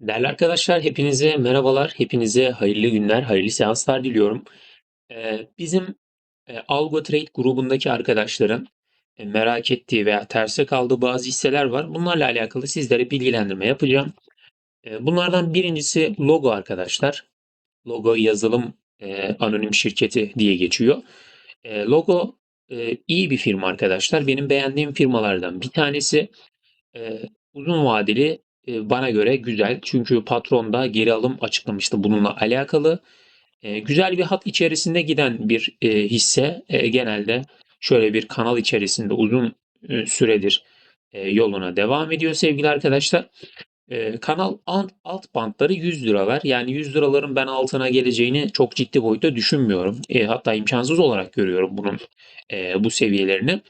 Değerli arkadaşlar, hepinize merhabalar, hepinize hayırlı günler, hayırlı seanslar diliyorum. Ee, bizim e, Algo Trade grubundaki arkadaşların e, merak ettiği veya terse kaldığı bazı hisseler var. Bunlarla alakalı sizlere bilgilendirme yapacağım. E, bunlardan birincisi Logo arkadaşlar. Logo yazılım e, anonim şirketi diye geçiyor. E, Logo e, iyi bir firma arkadaşlar. Benim beğendiğim firmalardan bir tanesi. Eee, uzun vadeli, bana göre güzel. Çünkü patron da geri alım açıklamıştı bununla alakalı. Güzel bir hat içerisinde giden bir hisse genelde şöyle bir kanal içerisinde uzun süredir yoluna devam ediyor sevgili arkadaşlar. Kanal alt, alt bantları 100 liralar. Yani 100 liraların ben altına geleceğini çok ciddi boyutta düşünmüyorum. Hatta imkansız olarak görüyorum bunun bu seviyelerini.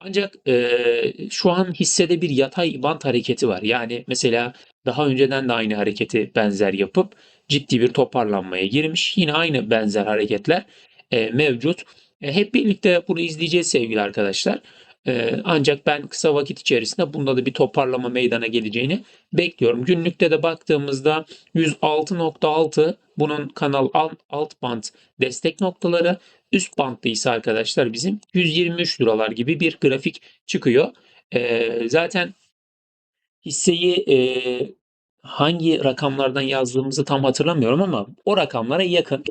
Ancak eee, şu an hissede bir yatay bant hareketi var. Yani mesela daha önceden de aynı hareketi benzer yapıp ciddi bir toparlanmaya girmiş. Yine aynı benzer hareketler eee, mevcut. E, hep birlikte bunu izleyeceğiz sevgili arkadaşlar. Eee, ancak ben kısa vakit içerisinde bunda da bir toparlama meydana geleceğini bekliyorum. Günlükte de baktığımızda 106.6 bunun kanal alt, alt bant destek noktaları. Üst bantta ise arkadaşlar bizim 123 liralar gibi bir grafik çıkıyor. Ee, zaten hisseyi e, hangi rakamlardan yazdığımızı tam hatırlamıyorum ama o rakamlara yakın.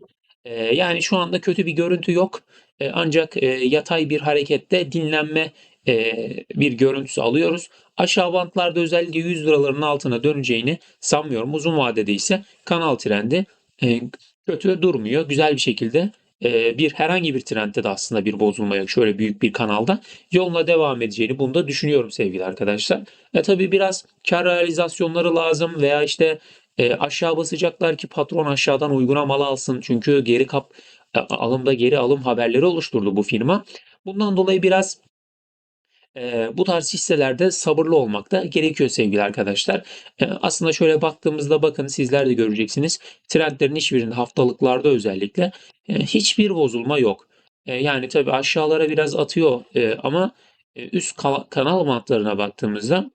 Ee, yani şu anda kötü bir görüntü yok. Ee, ancak e, yatay bir harekette dinlenme e, bir görüntüsü alıyoruz. Aşağı bantlarda özellikle 100 liraların altına döneceğini sanmıyorum. Uzun vadede ise kanal trendi e, kötü durmuyor. Güzel bir şekilde e, bir herhangi bir trendde de aslında bir bozulma yok. Şöyle büyük bir kanalda yoluna devam edeceğini bunu da düşünüyorum sevgili arkadaşlar. E tabii biraz kar realizasyonları lazım veya işte e, aşağı basacaklar ki patron aşağıdan uyguna mal alsın. Çünkü geri kap e, alımda geri alım haberleri oluşturdu bu firma. Bundan dolayı biraz e, bu tarz hisselerde sabırlı olmak da gerekiyor sevgili arkadaşlar. E, aslında şöyle baktığımızda bakın sizler de göreceksiniz. Trendlerin hiçbirinde haftalıklarda özellikle e, hiçbir bozulma yok. E, yani tabii aşağılara biraz atıyor e, ama e, üst ka- kanal bantlarına baktığımızda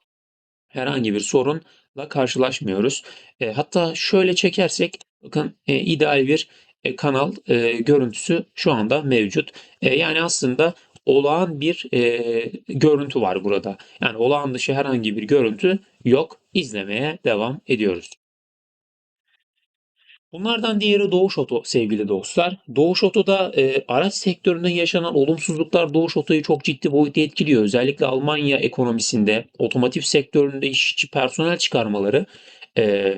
herhangi bir sorunla karşılaşmıyoruz. E, hatta şöyle çekersek bakın e, ideal bir e, kanal e, görüntüsü şu anda mevcut. E, yani aslında olağan bir e, görüntü var burada. Yani olağan dışı herhangi bir görüntü yok. İzlemeye devam ediyoruz. Bunlardan diğeri Doğuş Oto sevgili dostlar. Doğuş Oto'da e, araç sektöründe yaşanan olumsuzluklar Doğuş Oto'yu çok ciddi boyutta etkiliyor. Özellikle Almanya ekonomisinde otomotiv sektöründe işçi personel çıkarmaları e,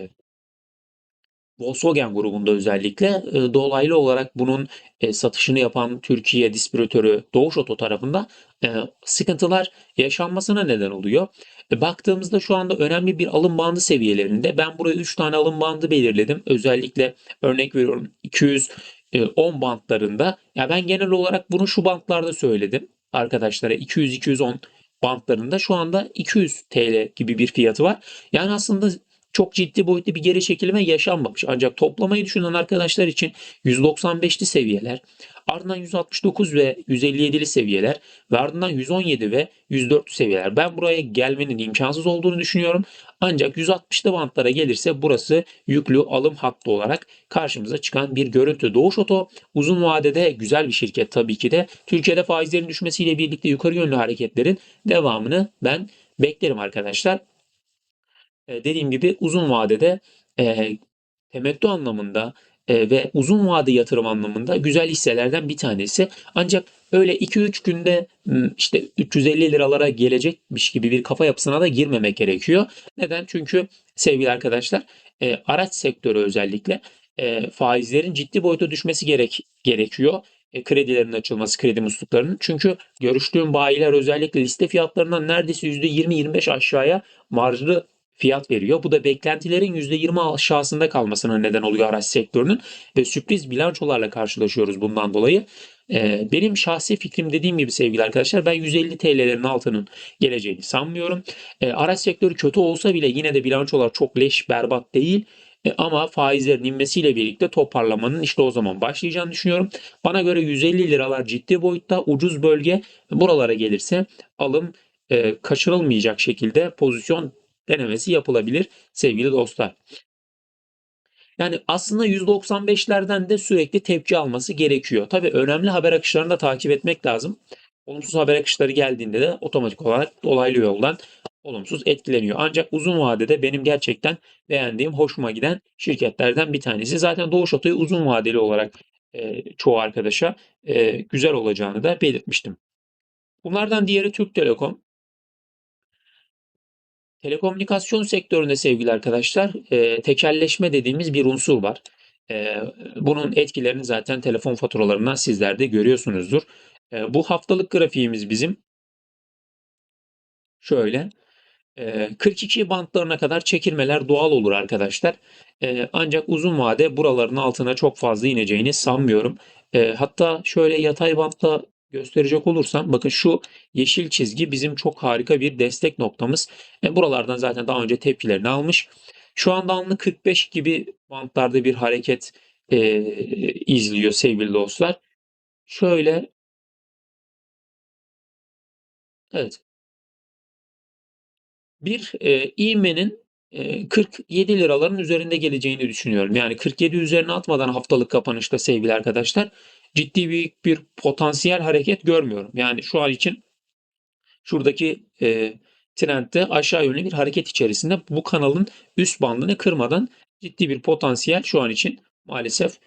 Volkswagen grubunda özellikle e, dolaylı olarak bunun e, satışını yapan Türkiye distribütörü Doğuş Oto tarafından e, sıkıntılar yaşanmasına neden oluyor. Baktığımızda şu anda önemli bir alım bandı seviyelerinde. Ben buraya 3 tane alım bandı belirledim. Özellikle örnek veriyorum 210 bantlarında. Ya ben genel olarak bunu şu bantlarda söyledim arkadaşlara 200-210 bantlarında şu anda 200 TL gibi bir fiyatı var. Yani aslında çok ciddi boyutlu bir geri çekilme yaşanmamış. Ancak toplamayı düşünen arkadaşlar için 195'li seviyeler, ardından 169 ve 157'li seviyeler ve ardından 117 ve 104'lü seviyeler. Ben buraya gelmenin imkansız olduğunu düşünüyorum. Ancak 160'lı bantlara gelirse burası yüklü alım hattı olarak karşımıza çıkan bir görüntü. Doğuş Oto uzun vadede güzel bir şirket tabii ki de. Türkiye'de faizlerin düşmesiyle birlikte yukarı yönlü hareketlerin devamını ben beklerim arkadaşlar. Dediğim gibi uzun vadede, eee, temettü anlamında, eee, ve uzun vade yatırım anlamında güzel hisselerden bir tanesi. Ancak öyle 2-3 günde, işte liralara gelecekmiş gibi bir kafa yapısına da girmemek gerekiyor. Neden? Çünkü sevgili arkadaşlar, eee, araç sektörü özellikle, eee, faizlerin ciddi boyuta düşmesi gerek gerekiyor. E, kredilerin açılması, kredi musluklarının. Çünkü görüştüğüm bayiler özellikle liste fiyatlarından neredeyse %20-25 aşağıya marjlı fiyat veriyor. Bu da beklentilerin %20 aşağısında kalmasına neden oluyor araç sektörünün ve sürpriz bilançolarla karşılaşıyoruz bundan dolayı. Ee, benim şahsi fikrim dediğim gibi sevgili arkadaşlar ben 150 TL'lerin altının geleceğini sanmıyorum. Ee, araç sektörü kötü olsa bile yine de bilançolar çok leş berbat değil. E, ama faizlerin inmesiyle birlikte toparlamanın işte o zaman başlayacağını düşünüyorum. Bana göre 150 liralar ciddi boyutta ucuz bölge. Buralara gelirse alım e, kaçırılmayacak şekilde pozisyon denemesi yapılabilir sevgili dostlar. Yani aslında %95'lerden de sürekli tepki alması gerekiyor. Tabii önemli haber akışlarını da takip etmek lazım. Olumsuz haber akışları geldiğinde de otomatik olarak dolaylı yoldan olumsuz etkileniyor. Ancak uzun vadede benim gerçekten beğendiğim, hoşuma giden şirketlerden bir tanesi. Zaten Doğuş Oto'yu uzun vadeli olarak e, çoğu arkadaşa e, güzel olacağını da belirtmiştim. Bunlardan diğeri Türk Telekom. Telekomünikasyon sektöründe sevgili arkadaşlar e, tekelleşme dediğimiz bir unsur var. E, bunun etkilerini zaten telefon faturalarından sizler de görüyorsunuzdur. E, bu haftalık grafiğimiz bizim. Şöyle. 42 bantlarına kadar çekilmeler doğal olur arkadaşlar. Ancak uzun vade buraların altına çok fazla ineceğini sanmıyorum. Hatta şöyle yatay bantla gösterecek olursam bakın şu yeşil çizgi bizim çok harika bir destek noktamız. Buralardan zaten daha önce tepkilerini almış. Şu anda anlık 45 gibi bantlarda bir hareket izliyor sevgili dostlar. Şöyle evet bir e, ivmenin e, 47 liraların üzerinde geleceğini düşünüyorum. Yani 47 üzerine atmadan haftalık kapanışta sevgili arkadaşlar ciddi büyük bir potansiyel hareket görmüyorum. Yani şu an için şuradaki e, trendde aşağı yönlü bir hareket içerisinde bu kanalın üst bandını kırmadan ciddi bir potansiyel şu an için maalesef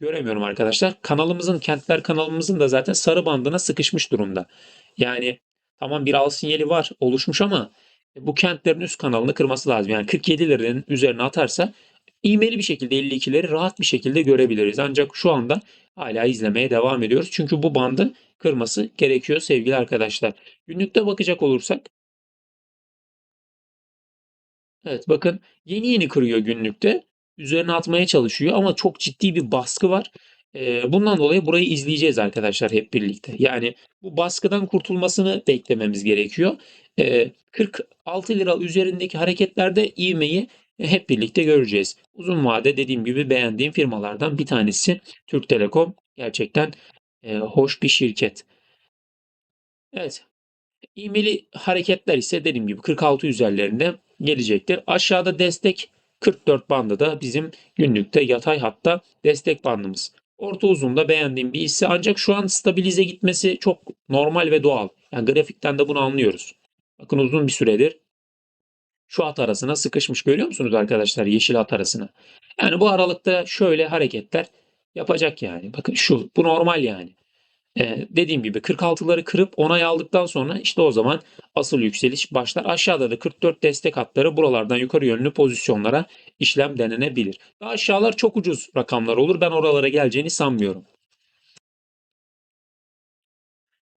göremiyorum arkadaşlar. Kanalımızın, kentler kanalımızın da zaten sarı bandına sıkışmış durumda. Yani tamam bir al sinyali var oluşmuş ama bu kentlerin üst kanalını kırması lazım. Yani 47 liranın üzerine atarsa ivmeli bir şekilde 52'leri rahat bir şekilde görebiliriz. Ancak şu anda hala izlemeye devam ediyoruz. Çünkü bu bandı kırması gerekiyor sevgili arkadaşlar. Günlükte bakacak olursak Evet bakın yeni yeni kırıyor günlükte. Üzerine atmaya çalışıyor ama çok ciddi bir baskı var. Bundan dolayı burayı izleyeceğiz arkadaşlar hep birlikte. Yani bu baskıdan kurtulmasını beklememiz gerekiyor. Ee, 46 lira üzerindeki hareketlerde ivmeyi hep birlikte göreceğiz. Uzun vade dediğim gibi beğendiğim firmalardan bir tanesi Türk Telekom. Gerçekten e, hoş bir şirket. Evet. İğmeli hareketler ise dediğim gibi 46 üzerlerinde gelecektir. Aşağıda destek 44 bandı da bizim günlükte yatay hatta destek bandımız. Orta uzunda beğendiğim bir hisse ancak şu an stabilize gitmesi çok normal ve doğal. Yani grafikten de bunu anlıyoruz. Bakın uzun bir süredir şu hat arasına sıkışmış görüyor musunuz arkadaşlar yeşil hat arasına. Yani bu aralıkta şöyle hareketler yapacak yani. Bakın şu bu normal yani. Ee, dediğim gibi 46'ları kırıp onay aldıktan sonra işte o zaman asıl yükseliş başlar. Aşağıda da 44 destek hatları buralardan yukarı yönlü pozisyonlara işlem denenebilir. Daha aşağılar çok ucuz rakamlar olur. Ben oralara geleceğini sanmıyorum.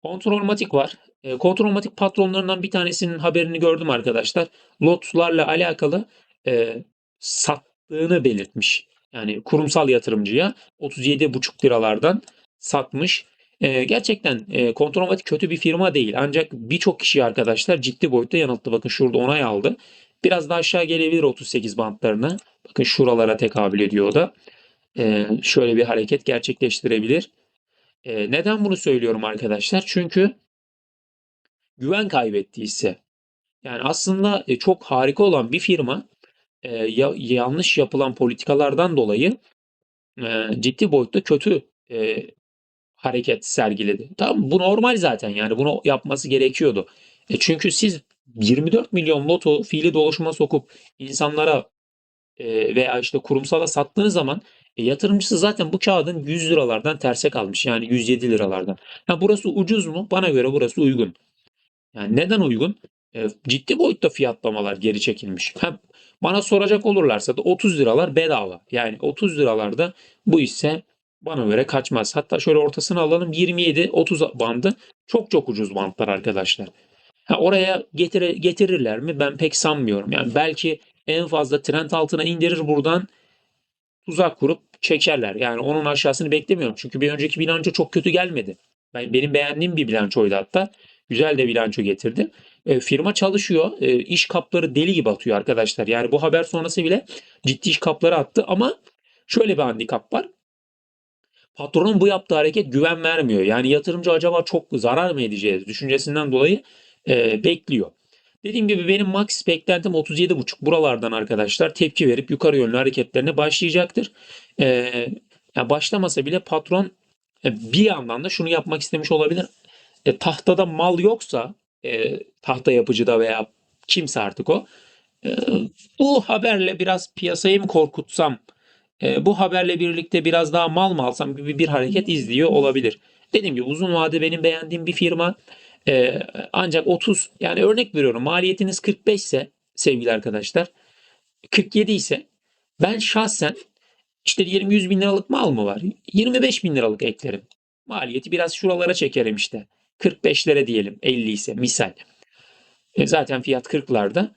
Kontrolmatik var. E, kontrolmatik patronlarından bir tanesinin haberini gördüm arkadaşlar. Lotlarla alakalı e, sattığını belirtmiş. Yani kurumsal yatırımcıya 37,5 liralardan satmış. E, gerçekten e, Kontrolmatik kötü bir firma değil. Ancak birçok kişi arkadaşlar ciddi boyutta yanılttı. Bakın şurada onay aldı. Biraz daha aşağı gelebilir 38 bantlarına. Bakın şuralara tekabül ediyor da. E, şöyle bir hareket gerçekleştirebilir. E, neden bunu söylüyorum arkadaşlar? Çünkü güven kaybettiyse yani aslında e, çok harika olan bir firma e, ya, yanlış yapılan politikalardan dolayı e, ciddi boyutta kötü hareket sergiledi. Tamam bu normal zaten yani bunu yapması gerekiyordu. Çünkü siz 24 milyon lotu fiili doluşuma sokup insanlara e, veya işte kurumsala sattığınız zaman yatırımcısı zaten bu kağıdın 100 liralardan terse kalmış. Yani 107 liralardan. Ha, burası ucuz mu? Bana göre burası uygun. Yani neden uygun? E, ciddi boyutta fiyatlamalar geri çekilmiş. Ha, bana soracak olurlarsa da 30 liralar bedava. Yani 30 liralarda bu ise bana göre kaçmaz. Hatta şöyle ortasını alalım 27-30 bandı çok çok ucuz bantlar arkadaşlar. Ha, oraya getire, getirirler mi? Ben pek sanmıyorum. Yani belki en fazla trend altına indirir buradan tuzak kurup çekerler. Yani onun aşağısını beklemiyorum. Çünkü bir önceki bilanço çok kötü gelmedi. Ben, benim beğendiğim bir bilançoydu hatta. Güzel de bilanço getirdi. E, firma çalışıyor. E, iş kapları deli gibi atıyor arkadaşlar. Yani bu haber sonrası bile ciddi iş kapları attı ama şöyle bir handikap var. Patronun bu yaptığı hareket güven vermiyor. Yani yatırımcı acaba çok zarar mı edeceğiz düşüncesinden dolayı e, bekliyor. Dediğim gibi benim max beklentim 37.5 buralardan arkadaşlar tepki verip yukarı yönlü hareketlerine başlayacaktır. Ee, ya başlamasa bile patron e, bir yandan da şunu yapmak istemiş olabilir. E, tahtada mal yoksa e, tahta yapıcıda veya kimse artık o e, bu haberle biraz piyasayı mı korkutsam e, bu haberle birlikte biraz daha mal mı alsam gibi bir hareket izliyor olabilir. Dediğim gibi uzun vade benim beğendiğim bir firma. E, ancak 30 yani örnek veriyorum maliyetiniz 45 ise sevgili arkadaşlar 47 ise ben şahsen işte diyelim 100 bin liralık mal mı var? 25 bin liralık eklerim. Maliyeti biraz şuralara çekerim işte. 45'lere diyelim 50 ise misal. E, zaten fiyat 40'larda.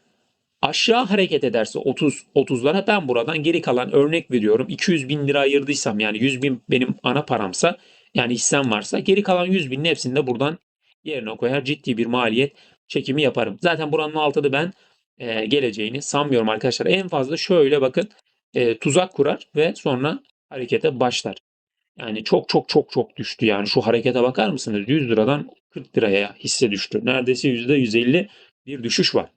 Aşağı hareket ederse 30 30'lara ben buradan geri kalan örnek veriyorum 200 bin lira ayırdıysam yani 100 bin benim ana paramsa yani hissem varsa geri kalan 100 binin hepsini de buradan yerine koyar ciddi bir maliyet çekimi yaparım. Zaten buranın altında ben e, geleceğini sanmıyorum arkadaşlar. En fazla şöyle bakın e, tuzak kurar ve sonra harekete başlar. Yani çok çok çok çok düştü yani şu harekete bakar mısınız? 100 liradan 40 liraya hisse düştü. Neredeyse %150 bir düşüş var.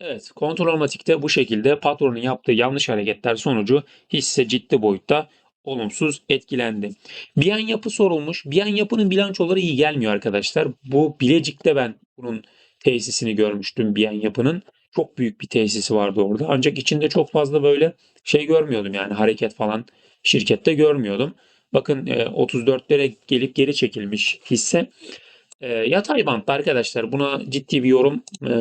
Evet, kontrolmatikte bu şekilde patronun yaptığı yanlış hareketler sonucu hisse ciddi boyutta olumsuz etkilendi. Biyan yapı sorulmuş. Biyan yapının bilançoları iyi gelmiyor arkadaşlar. Bu Bilecik'te ben bunun tesisini görmüştüm Biyan yapının. Çok büyük bir tesisi vardı orada. Ancak içinde çok fazla böyle şey görmüyordum yani hareket falan şirkette görmüyordum. Bakın 34'lere gelip geri çekilmiş hisse. E, yatay bantta arkadaşlar buna ciddi bir yorum e,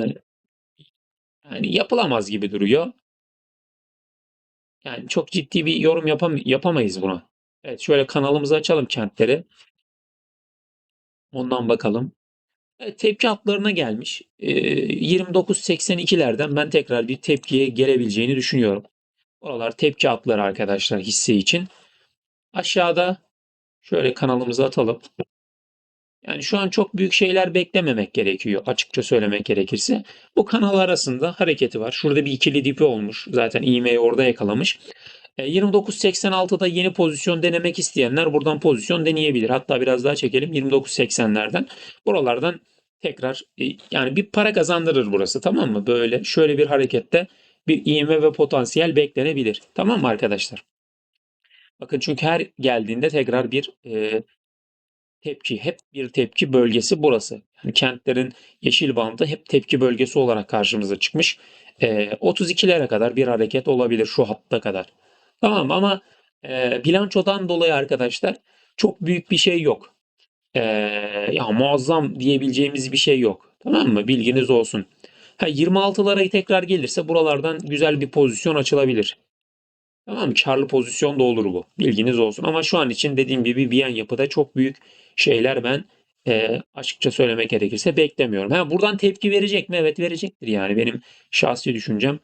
yani yapılamaz gibi duruyor. Yani çok ciddi bir yorum yapam yapamayız buna. Evet şöyle kanalımızı açalım kentleri. Ondan bakalım. Evet, tepki hatlarına gelmiş. E, 29.82'lerden ben tekrar bir tepkiye gelebileceğini düşünüyorum. Oralar tepki hatları arkadaşlar hisse için. Aşağıda şöyle kanalımızı atalım. Yani şu an çok büyük şeyler beklememek gerekiyor açıkça söylemek gerekirse. Bu kanal arasında hareketi var. Şurada bir ikili dipi olmuş. Zaten iğmeyi orada yakalamış. 29.86'da e, yeni pozisyon denemek isteyenler buradan pozisyon deneyebilir. Hatta biraz daha çekelim 29.80'lerden. Buralardan tekrar e, yani bir para kazandırır burası tamam mı? Böyle şöyle bir harekette bir iğme ve potansiyel beklenebilir. Tamam mı arkadaşlar? Bakın çünkü her geldiğinde tekrar bir e, tepki, hep bir tepki bölgesi burası. Yani kentlerin yeşil bandı hep tepki bölgesi olarak karşımıza çıkmış. E, 32'lere kadar bir hareket olabilir şu hatta kadar. Tamam ama e, bilançodan dolayı arkadaşlar çok büyük bir şey yok. E, ya muazzam diyebileceğimiz bir şey yok. Tamam mı? Bilginiz olsun. Ha, 26'lara tekrar gelirse buralardan güzel bir pozisyon açılabilir. Tamam mı? Karlı pozisyon da olur bu. Bilginiz olsun. Ama şu an için dediğim gibi Biyen yapıda çok büyük şeyler ben e, açıkça söylemek gerekirse beklemiyorum. Ha, buradan tepki verecek mi? Evet verecektir yani. Benim şahsi düşüncem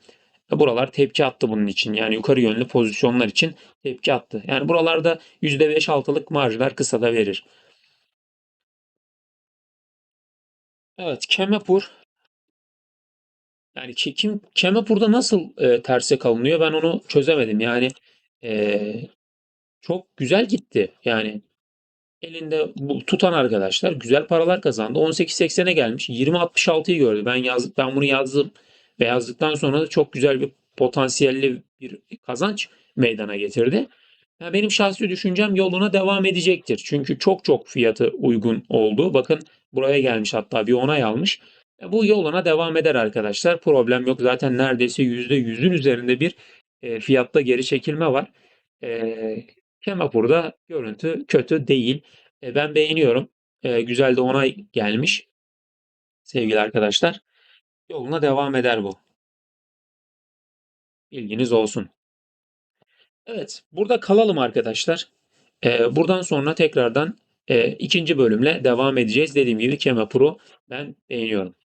buralar tepki attı bunun için. Yani yukarı yönlü pozisyonlar için tepki attı. Yani buralarda %5-6'lık marjlar kısa da verir. Evet, Kemepur yani kim Kemepur'da nasıl e, terse kalınıyor ben onu çözemedim. Yani e, çok güzel gitti. Yani elinde bu tutan arkadaşlar güzel paralar kazandı. 18.80'e gelmiş. 20.66'yı gördü. Ben yazdık ben bunu yazdım ve yazdıktan sonra da çok güzel bir potansiyelli bir kazanç meydana getirdi. Yani benim şahsi düşüncem yoluna devam edecektir. Çünkü çok çok fiyatı uygun oldu. Bakın buraya gelmiş hatta bir onay almış. Bu yoluna devam eder arkadaşlar. Problem yok. Zaten neredeyse %100'ün üzerinde bir e, fiyatta geri çekilme var. E, Kemapur'da görüntü kötü değil. E, ben beğeniyorum. E, güzel de onay gelmiş. Sevgili arkadaşlar. Yoluna devam eder bu. Bilginiz olsun. Evet, burada kalalım arkadaşlar. E, buradan sonra tekrardan e, ikinci bölümle devam edeceğiz. Dediğim gibi Kemapur'u ben beğeniyorum.